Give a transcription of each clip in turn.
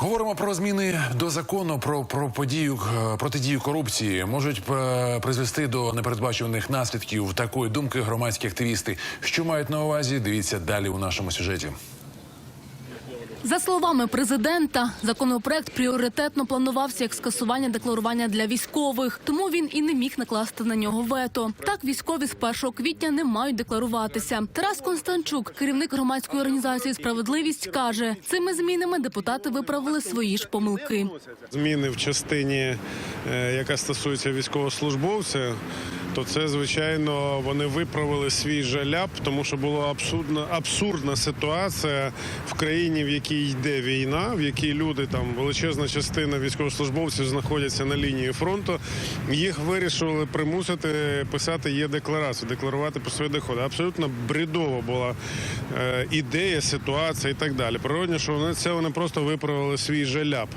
Говоримо про зміни до закону про, про подію е, протидію корупції можуть е, призвести до непередбачуваних наслідків. Такої думки громадські активісти. Що мають на увазі? Дивіться далі у нашому сюжеті. За словами президента, законопроект пріоритетно планувався як скасування декларування для військових, тому він і не міг накласти на нього вето. Так, військові з 1 квітня не мають декларуватися. Тарас Констанчук, керівник громадської організації Справедливість, каже, цими змінами депутати виправили свої ж помилки. Зміни в частині, е, яка стосується військовослужбовця, то це звичайно вони виправили свій жаляб, тому що була абсурдна абсурдна ситуація в країні, в якій йде війна, в якій люди там величезна частина військовослужбовців знаходяться на лінії фронту. Їх вирішили примусити писати є декларацію, декларувати про свої доходи. Абсолютно бредова була е, ідея, ситуація і так далі. Природно, що вони це вони просто виправили свій жаляб.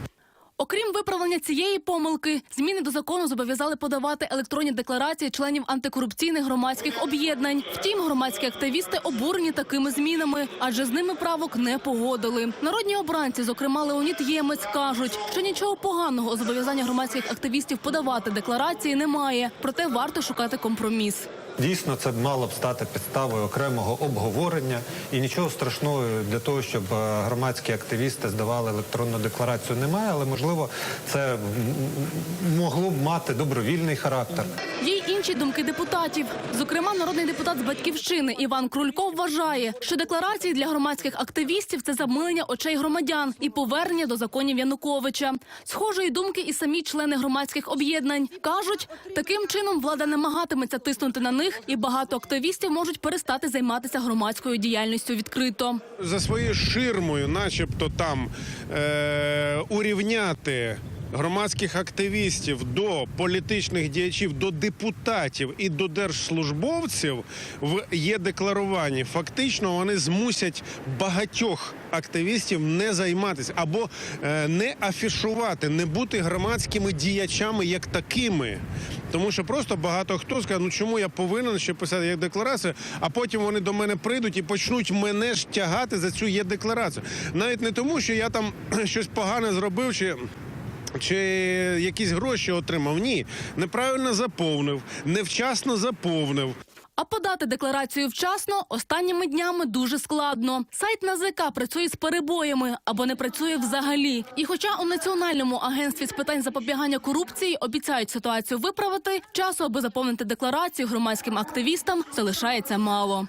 Окрім виправлення цієї помилки, зміни до закону зобов'язали подавати електронні декларації членів антикорупційних громадських об'єднань. Втім, громадські активісти обурені такими змінами, адже з ними правок не погодили. Народні обранці, зокрема Леонід Ємець, кажуть, що нічого поганого у зобов'язання громадських активістів подавати декларації немає, проте варто шукати компроміс. Дійсно, це мало б стати підставою окремого обговорення. І нічого страшного для того, щоб е, громадські активісти здавали електронну декларацію, немає, але можливо це мати добровільний характер. Є й інші думки депутатів. Зокрема, народний депутат з батьківщини Іван Крулько вважає, що декларації для громадських активістів це замилення очей громадян і повернення до законів Януковича. Схожої думки і самі члени громадських об'єднань кажуть, таким чином влада намагатиметься тиснути на них, і багато активістів можуть перестати займатися громадською діяльністю відкрито. за своєю ширмою, начебто там е- урівняти громадських активістів до політичних діячів, до депутатів і до держслужбовців в є декларуванні. Фактично вони змусять багатьох активістів не займатися або е, не афішувати, не бути громадськими діячами як такими. Тому що просто багато хто скаже, ну чому я повинен ще писати як декларацію, а потім вони до мене прийдуть і почнуть мене ж тягати за цю є декларацію. Навіть не тому, що я там щось погане зробив чи. Чи якісь гроші отримав? Ні, неправильно заповнив, невчасно заповнив. А подати декларацію вчасно останніми днями дуже складно. Сайт НАЗК працює з перебоями або не працює взагалі. І хоча у національному агентстві з питань запобігання корупції обіцяють ситуацію виправити, часу, аби заповнити декларацію громадським активістам, залишається мало.